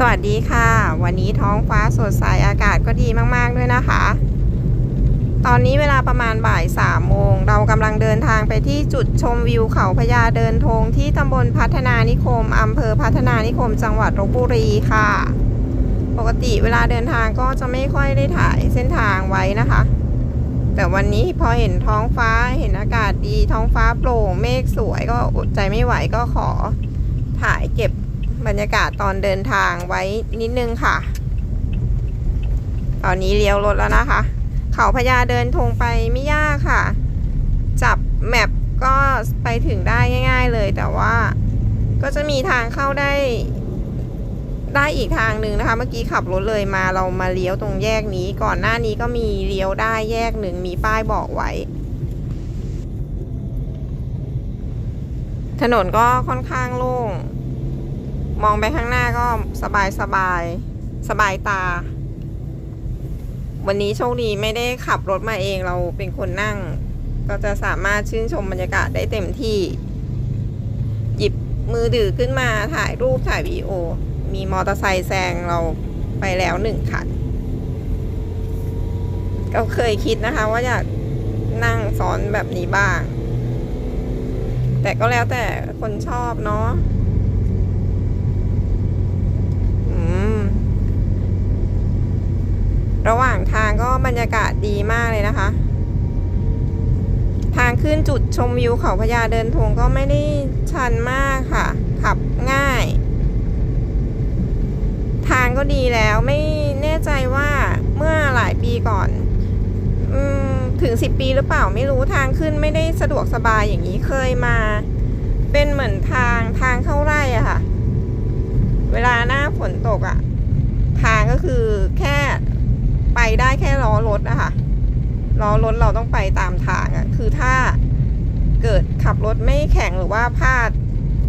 สวัสดีค่ะ วันนี้ท้องฟ้าสดใสอากาศก็ดีมาก ๆ ด้วยนะคะ ตอนนี้เวลาประมาณบ่ายสามโมง เรากำลังเดินทางไปที่จุดชมวิวเขาพญาเดินธงที่ตำบลพัฒนานิคมอำเภอพัฒนานิคม จังหวัดลบบุรีค่ะ ปกติเวลาเดินทางก็จะไม่ค่อยได้ถ่ายเส้นทางไว้นะคะ แต่วันนี้พอเห็นท้องฟ้าเห็นอากาศดีท้องฟ้าโปร่งเมฆสวยก็อดใจไม่ไหวก็ขอถ่ายเก็บ บรรยากาศตอนเดินทางไว้นิดนึงค่ะ ตอนนี้เลี้ยวรถแล้วนะคะ เขาพญาเดินทงไปไม่ยากค่ะ จับแมปก็ไปถึงได้ง่าย ๆ เลย แต่ว่าก็จะมีทางเข้าได้ ได้อีกทางหนึ่งนะคะ เมื่อกี้ขับรถเลยมาเรามาเลี้ยวตรงแยกนี้ ก่อนหน้านี้ก็มีเลี้ยวได้แยกหนึ่งมีป้ายบอกไว้ถนนก็ค่อนข้างโล่ง มองไปข้างหน้าก็สบายสบายสบายตา วันนี้โชคดีไม่ได้ขับรถมาเองเราเป็นคนนั่ง ก็จะสามารถชื่นชมบรรยากาศได้เต็มที่ หยิบมือถือขึ้นมาถ่ายรูปถ่ายวีดีโอ มีมอเตอร์ไซค์แซงเราไปแล้วหนึ่งคันก็เคยคิดนะคะ ว่าอยากนั่งซ้อนแบบนี้บ้าง แต่ก็แล้วแต่คนชอบเนาะ อืม ระหว่างทางก็บรรยากาศดีมากเลยนะคะ ทางขึ้นจุดชมวิวเขาพญาเดินทงก็ไม่ได้ชันมากค่ะ ขับง่าย ทางก็ดีแล้วไม่แน่ใจว่าเมื่อหลายปีก่อนอถึงสิบปีหรือเปล่าไม่รู้ทางขึ้นไม่ได้สะดวกสบายอย่างนี้เคยมา เป็นเหมือนทางทางเข้าไร่อะค่ะ เวลาหน้าฝนตกอะทางก็คือแค่ไปได้แค่ล้อรถอะค่ะ ล้อรถเราต้องไปตามทางอะคือถ้าเกิดขับรถไม่แข็งหรือว่าพลาด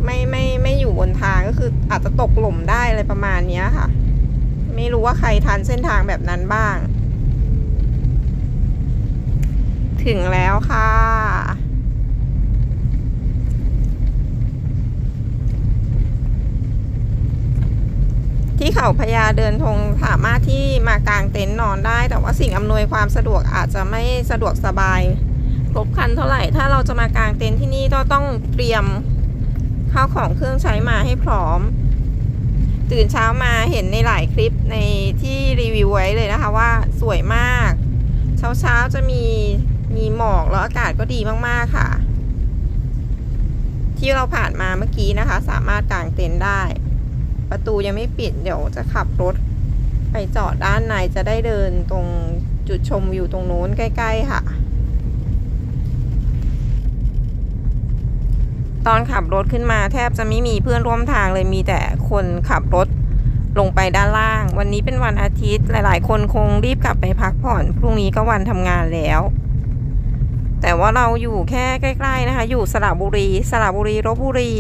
ไม่ไม่ไม่อยู่บนทางก็คืออาจจะตกหล่มได้อะไรประมาณเนี้ยค่ะ ไม่รู้ว่าใครทันเส้นทางแบบนั้นบ้าง ถึงแล้วค่ะ ที่เขาพญาเดินธงสามารถ ว่าสิ่งอำนวยความสะดวกอาจจะไม่สะดวกสบายครบครันเท่าไหร่ ถ้าเราจะมากางเต็นท์ที่นี่ก็ต้องเตรียมข้าวของเครื่องใช้มาให้พร้อม ตื่นเช้ามาเห็นในหลายคลิปในที่รีวิวไว้เลยนะคะว่าสวยมาก เช้าเช้าๆจะมีมีหมอกแล้วอากาศก็ดีมากๆค่ะ ที่เราผ่านมาเมื่อกี้นะคะ สามารถกางเต็นท์ได้ ประตูยังไม่ปิดเดี๋ยวจะขับรถ ไปจอดด้านในจะได้เดินตรงจุดชมวิวตรงโน้นใกล้ ๆ ค่ะ ตอนขับรถขึ้นมาแทบจะไม่มีเพื่อนร่วมทางเลยมีแต่คนขับรถลงไปด้านล่าง วันนี้เป็นวันอาทิตย์หลาย ๆ คนคงรีบกลับไปพักผ่อน พรุ่งนี้ก็วันทำงานแล้ว แต่ว่าเราอยู่แค่ใกล้ ๆ นะคะ อยู่สระบุรีสระบุรีลบบุรี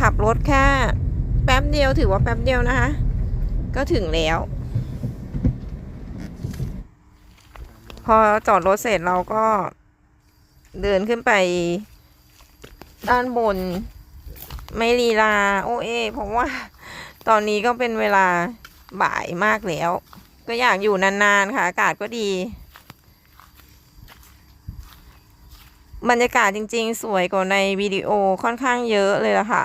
ขับรถแค่แป๊บเดียวถือว่าแป๊บเดียวนะคะ ก็ถึงแล้ว พอจอดรถเสร็จเราก็เดินขึ้นไป ด้านบน ไม่ลีลา โอเอเพราะว่า ตอนนี้ก็เป็นเวลาบ่ายมากแล้ว ก็อยากอยู่นานๆค่ะ อากาศก็ดีบรรยากาศจริงๆ สวยกว่าในวิดีโอค่อนข้างเยอะเลยละค่ะ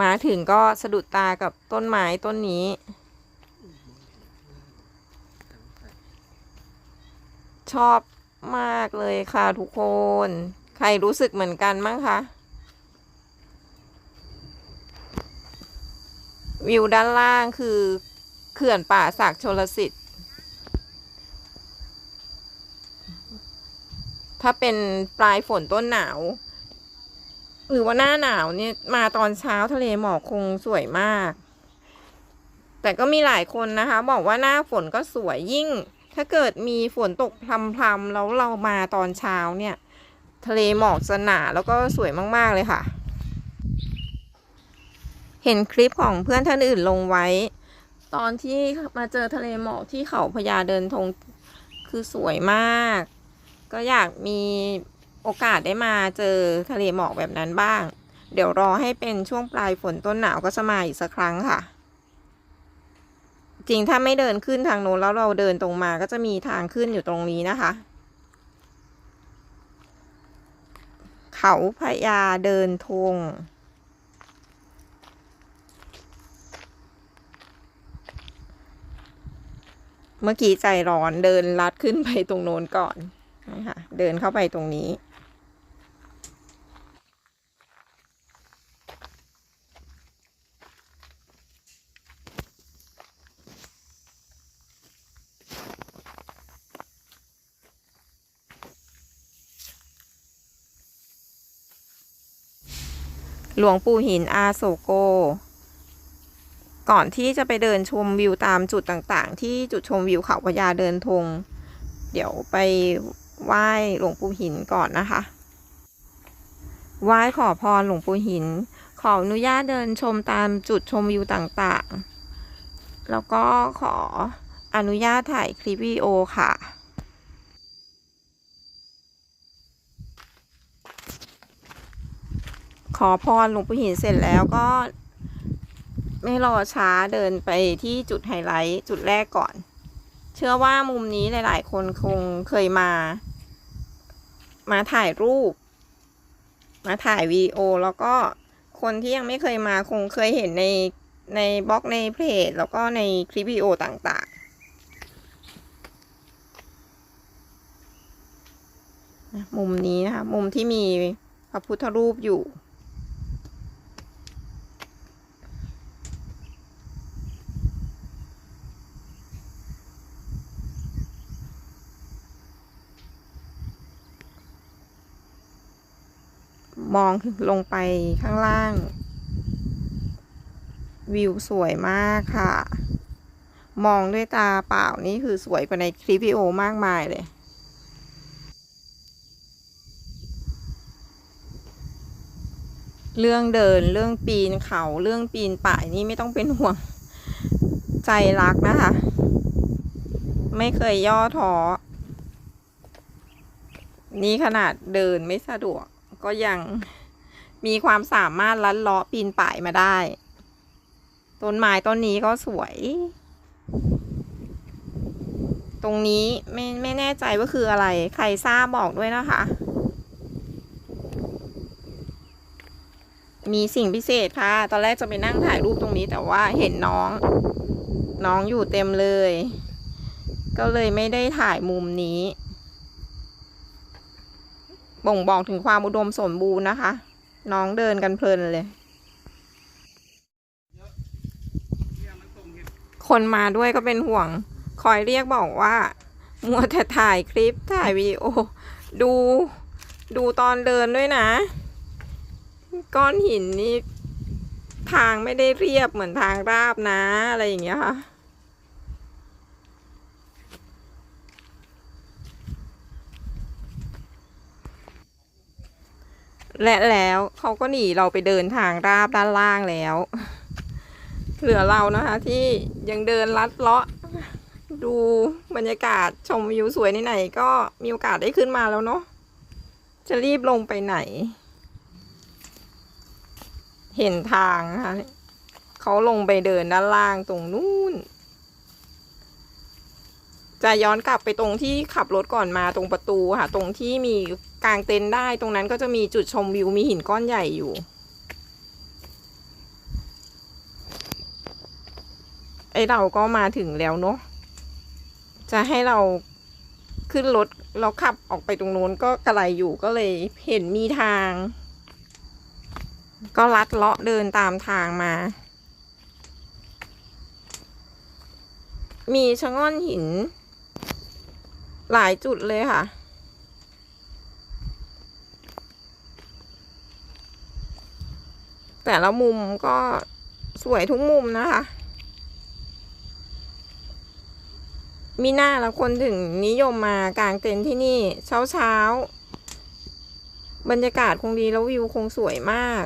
มาถึงก็สะดุดตากับต้นไม้ต้นนี้ ชอบมากเลยค่ะทุกคน ใครรู้สึกเหมือนกันมั้งคะ วิวด้านล่างคือเขื่อนป่าศักชลสิทธิ์ ถ้าเป็นปลายฝนต้นหนาว หรือว่าหน้าหนาวเนี่ยมาตอนเช้าทะเลหมอกคงสวยมาก แต่ก็มีหลายคนนะคะ บอกว่าหน้าฝนก็สวยยิ่ง ถ้าเกิดมีฝนตกพรำๆแล้วเรามาตอนเช้าเนี่ย ทะเลหมอกจะหนาแล้วก็สวยมากๆเลยค่ะ เห็นคลิปของเพื่อนท่านอื่นลงไว้ ตอนที่มาเจอทะเลหมอกที่เขาพญาเดินธงคือสวยมาก ก็อยากมีโอกาสได้มาเจอทะเลหมอกแบบนั้นบ้าง เดี๋ยวรอให้เป็นช่วงปลายฝนต้นหนาวก็จะมาอีกสักครั้งค่ะ จริงถ้าไม่เดินขึ้นทางโน้นแล้วเราเดินตรงมาก็จะมีทางขึ้นอยู่ตรงนี้นะคะ เขาพญาเดินทงเมื่อกี้ใจร้อนเดินลัดขึ้นไปตรงโน้นก่อนนะคะเดินเข้าไปตรงนี้ หลวงปู่หินอาโศโก ก่อนที่จะไปเดินชมวิวตามจุดต่างๆ ที่จุดชมวิวเขาพญาเดินธงเดี๋ยวไปไหว้หลวงปู่หินก่อนนะคะ ไหว้ขอพรหลวงปู่หิน ขออนุญาตเดินชมตามจุดชมวิวต่างๆ แล้วก็ขออนุญาตถ่ายคลิปวิดีโอค่ะ อพรหลวงปู่หินเสร็จแล้วก็ ไม่รอช้าเดินไปที่จุดไฮไลท์จุดแรกก่อน เชื่อว่ามุมนี้หลาย ๆ คนคงเคยมา มาถ่ายรูป มาถ่ายวีดีโอแล้วก็คนที่ยังไม่เคยมาคงเคยเห็นในในบล็อกในเพจแล้วก็ในคลิปวิดีโอต่างๆ มุมนี้นะคะ มุมที่มีพระพุทธรูปอยู่ ม องลงไปข้างล่าง วิวสวยมากค่ะ มองด้วยตาเปล่านี่คือสวยกว่าในคลิปวิดีโอมากมายเลยเรื่องเดินเรื่องปีนเขาเรื่องปีนป่ายนี่ไม่ต้องเป็นห่วง ใจรักนะคะ ไม่เคยย่อท้อนี่ขนาดเดินไม่สะดวกก็ยัง มีความสามารถลัดเลาะปีนป่ายมาได้ ต้นไม้ต้นนี้ก็สวย ตรงนี้ไม่ไม่แน่ใจว่าคืออะไร ใครทราบบอกด้วยนะคะ มีสิ่งพิเศษค่ะ ตอนแรกจะไปนั่งถ่ายรูปตรงนี้แต่ว่าเห็นน้อง น้องอยู่เต็มเลย ก็เลยไม่ได้ถ่ายมุมนี้ บ่งบอกถึงความอุดมสมบูรณ์นะคะ น้องเดินกันเพลินเลย คนมาด้วยก็เป็นห่วง คอยเรียกบอกว่า มัวแต่ถ่ายคลิปถ่ายวิดีโอ ดู ดูตอนเดินด้วยนะ ก้อนหินนี่ ทางไม่ได้เรียบเหมือนทางราบนะ อะไรอย่างเงี้ยค่ะ และแล้วเขาก็หนีเราไปเดินทางราบด้านล่างแล้ว เหลือเรานะคะที่ยังเดินลัดเลาะ ดูบรรยากาศชมวิวสวยไหนๆก็มีโอกาสได้ขึ้นมาแล้วเนาะจะรีบลงไปไหน เห็นทางนะคะเขาลงไปเดินด้านล่างตรงนู้น จะย้อนกลับไปตรงที่ขับรถก่อนมาตรงประตูค่ะ ตรงที่มีกางเต็นท์ได้ ตรงนั้นก็จะมีจุดชมวิวมีหินก้อนใหญ่อยู่ไอเราก็มาถึงแล้วเนาะจะให้เราขึ้นรถเราขับออกไปตรงโน้นก็กระไรอยู่ก็เลยเห็นมีทาง ก็ลัดเลาะเดินตามทางมา มีชะง่อนหิน หลายจุดเลยค่ะ แต่ละมุมก็สวยทุกมุมนะคะ มีหน้าละคนถึงนิยมมากางเต็นท์ที่นี่เช้าเช้า บรรยากาศคงดีแล้ววิวคงสวยมาก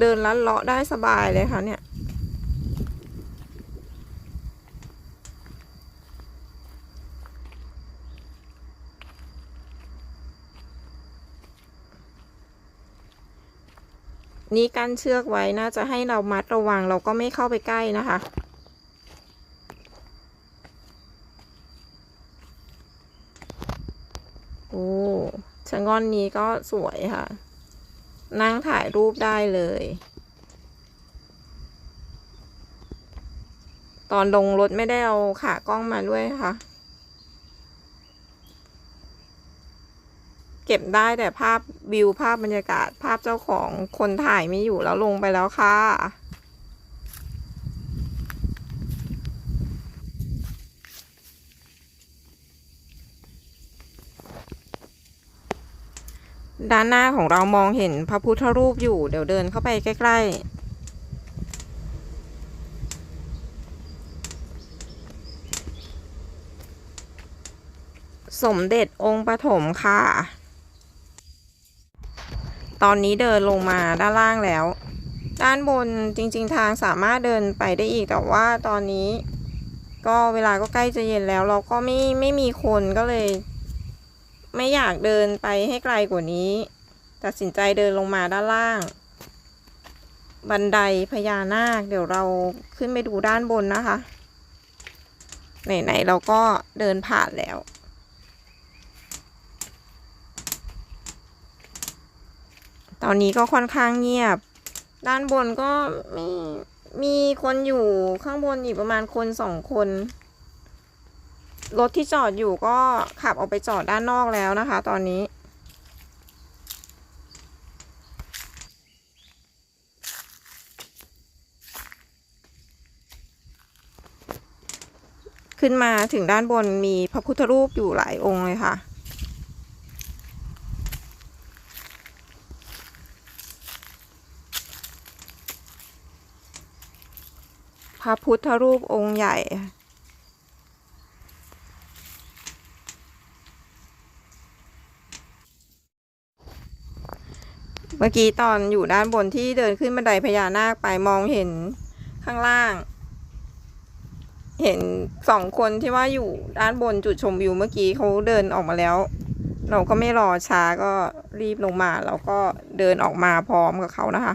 เดินลัดเลาะได้สบายเลยค่ะเนี่ย นี่กั้นเชือกไว้น่าจะให้เรามัดระวังเราก็ไม่เข้าไปใกล้นะคะ โอ้ชะง่อนนี้ก็สวยค่ะ นั่งถ่ายรูปได้เลย ตอนลงรถไม่ได้เอาขากล้องมาด้วยค่ะ เก็บได้แต่ภาพวิวภาพบรรยากาศ ภาพเจ้าของคนถ่ายไม่อยู่แล้วลงไปแล้วค่ะด้านหน้าของเรามองเห็นพระพุทธรูปอยู่ เดี๋ยวเดินเข้าไปใกล้ๆสมเด็จองค์ปฐมค่ะ ตอนนี้เดินลงมาด้านล่างแล้ว ด้านบนจริง ๆ ทางสามารถเดินไปได้อีกแต่ว่าตอนนี้ ก็เวลาก็ใกล้จะเย็นแล้ว เราก็ไม่ไม่มีคนก็เลย ไม่อยากเดินไปให้ไกลกว่านี้ ตัดสินใจเดินลงมาด้านล่าง บันไดพญานาค เดี๋ยวเราขึ้นไปดูด้านบนนะคะ ไหนๆเราก็เดินผ่านแล้ว ตอนนี้ก็ค่อนข้างเงียบ ด้านบนก็มีมีคนอยู่ข้างบนอีกประมาณคนสองคน รถที่จอดอยู่ก็ขับออกไปจอดด้านนอกแล้วนะคะ ตอนนี้ขึ้นมาถึงด้านบนมีพระพุทธรูปอยู่หลายองค์เลยค่ะ ระพุทธรูปองค์ใหญ่ เมื่อกี้ตอนอยู่ด้านบนที่เดินขึ้นบันไดพญานาคไปมองเห็นข้างล่าง เห็นสองคนที่ว่าอยู่ด้านบนจุดชมวิวเมื่อกี้เขาเดินออกมาแล้ว เราก็ไม่รอช้าก็รีบลงมาแล้วก็เดินออกมาพร้อมกับเขานะคะ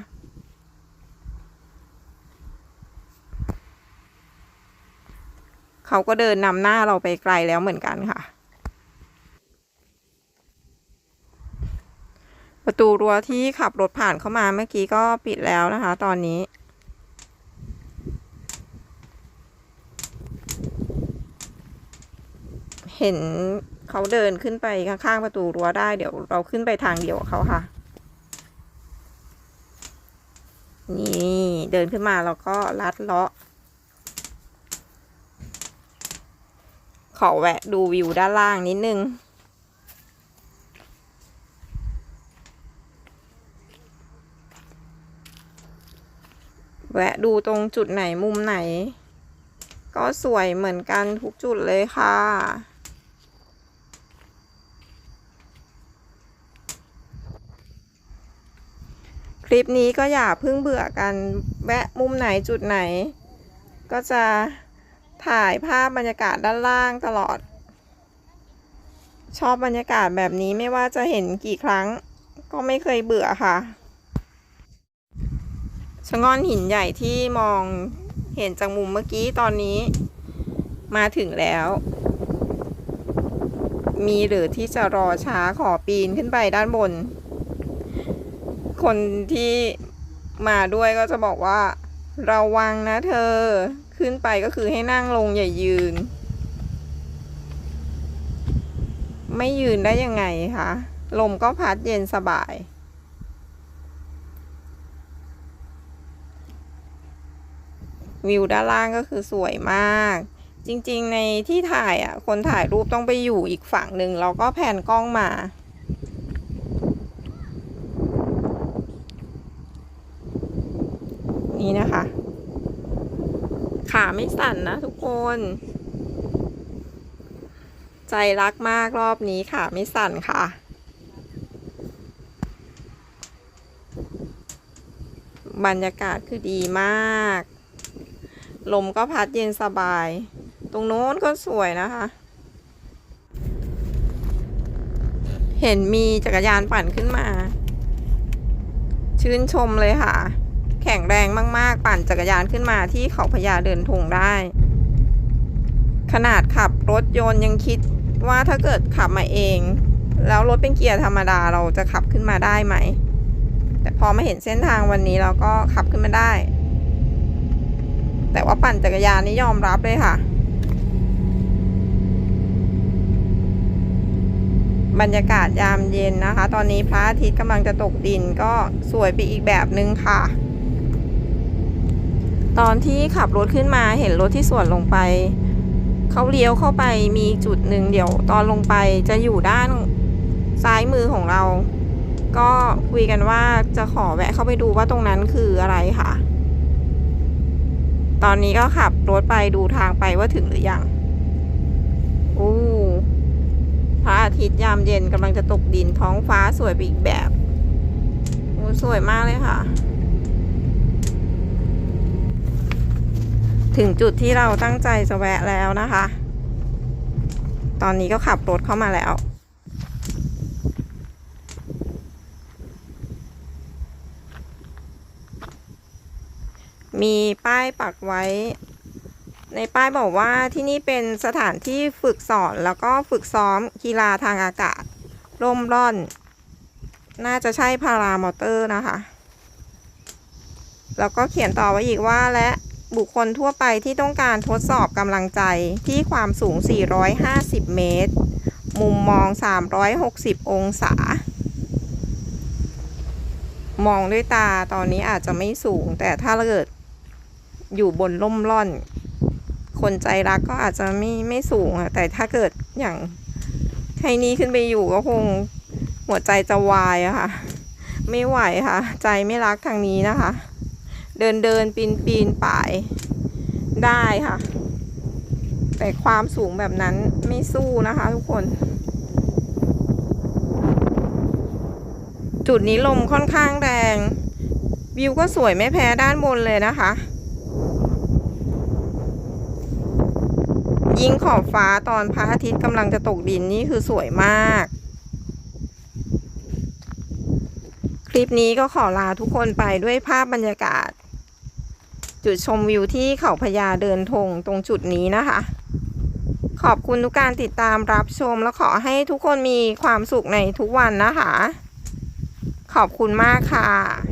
เขาก็เดินนำหน้าเราไปไกลแล้วเหมือนกันค่ะ ประตูรั้วที่ขับรถผ่านเข้ามาเมื่อกี้ก็ปิดแล้วนะคะ ตอนนี้เห็นเขาเดินขึ้นไปข้างๆประตูรั้วได้เดี๋ยวเราขึ้นไปทางเดียวกับเขาค่ะ นี่เดินขึ้นมาแล้วก็ลัดเลาะ ขอแวะดูวิวด้านล่างนิดนึง แวะดูตรงจุดไหนมุมไหน ก็สวยเหมือนกันทุกจุดเลยค่ะคลิปนี้ก็อย่าเพิ่งเบื่อกันแวะมุมไหนจุดไหน ก็จะ ถ่ายภาพบรรยากาศด้านล่างตลอด ชอบบรรยากาศแบบนี้ไม่ว่าจะเห็นกี่ครั้ง ก็ไม่เคยเบื่อค่ะชะง่อนหินใหญ่ที่มองเห็นจากมุมเมื่อกี้ตอนนี้ มาถึงแล้ว มีหรือที่จะรอช้าขอปีนขึ้นไปด้านบน คนที่มาด้วยก็จะบอกว่า ระวังนะเธอ ขึ้นไปก็คือให้นั่งลงอย่ายืน ไม่ยืนได้ยังไงคะลมก็พัดเย็นสบาย วิวด้านล่างก็คือสวยมาก จริงๆในที่ถ่ายอะ คนถ่ายรูปต้องไปอยู่อีกฝั่งหนึ่งแล้วก็แผ่นกล้องมา นี่นะคะ ขาไม่สั่นนะทุกคน ใจรักมากรอบนี้ขาไม่สั่นค่ะ บรรยากาศคือดีมาก ลมก็พัดเย็นสบาย ตรงโน้นก็สวยนะคะ เห็นมีจักรยานปั่นขึ้นมา ชื่นชมเลยค่ะ แข็งแรงมาก ๆ ปั่นจักรยานขึ้นมาที่เขาพญาเดินทงได้ ขนาดขับรถยนต์ยังคิดว่าถ้าเกิดขับมาเอง แล้วรถเป็นเกียร์ธรรมดาเราจะขับขึ้นมาได้ไหม แต่พอมาเห็นเส้นทางวันนี้เราก็ขับขึ้นมาได้ แต่ว่าปั่นจักรยานนี่ยอมรับเลยค่ะ บรรยากาศยามเย็นนะคะ ตอนนี้พระอาทิตย์กำลังจะตกดินก็สวยไปอีกแบบนึงค่ะ ตอนที่ขับรถขึ้นมาเห็นรถที่สวนลงไป เขาเลี้ยวเข้าไปมีจุดหนึ่งเดี๋ยวตอนลงไปจะอยู่ด้านซ้ายมือของเรา ก็คุยกันว่าจะขอแวะเข้าไปดูว่าตรงนั้นคืออะไรค่ะ ตอนนี้ก็ขับรถไปดูทางไปว่าถึงหรือยังอู้พระอาทิตย์ยามเย็นกำลังจะตกดินท้องฟ้าสวยไปอีกแบบโอ้สวยมากเลยค่ะ ถึงจุดที่เราตั้งใจจะแวะแล้วนะคะ ตอนนี้ก็ขับรถเข้ามาแล้ว มีป้ายปักไว้ ในป้ายบอกว่าที่นี่เป็นสถานที่ฝึกสอนแล้วก็ฝึกซ้อมกีฬาทางอากาศร่มร่อน น่าจะใช่พารามอเตอร์นะคะ แล้วก็เขียนต่อไว้อีกว่าและ บุคคลทั่วไปที่ต้องการทดสอบกำลังใจที่ความสูง 450 เมตร มุมมอง 360 องศา มองด้วยตาตอนนี้อาจจะไม่สูง แต่ถ้าเกิดอยู่บนล่มร่อน คนใจรักก็อาจจะไม่ไม่สูงอะแต่ถ้าเกิดอย่างให้นี้ขึ้นไปอยู่ก็คงหัวใจจะวายอะค่ะ ไม่ไหวค่ะ ใจไม่รักทางนี้นะคะ เดินเดินปีนปีนป่ายได้ค่ะ แต่ความสูงแบบนั้นไม่สู้นะคะทุกคน จุดนี้ลมค่อนข้างแรง วิวก็สวยไม่แพ้ด้านบนเลยนะคะ ยิ่งขอบฟ้าตอนพระอาทิตย์กำลังจะตกดินนี่คือสวยมากคลิปนี้ก็ขอลาทุกคนไปด้วยภาพบรรยากาศ จุดชมวิวที่เขาพญาเดินธงตรงจุดนี้นะคะ ขอบคุณทุกการติดตามรับชมและขอให้ทุกคนมีความสุขในทุกวันนะคะ ขอบคุณมากค่ะ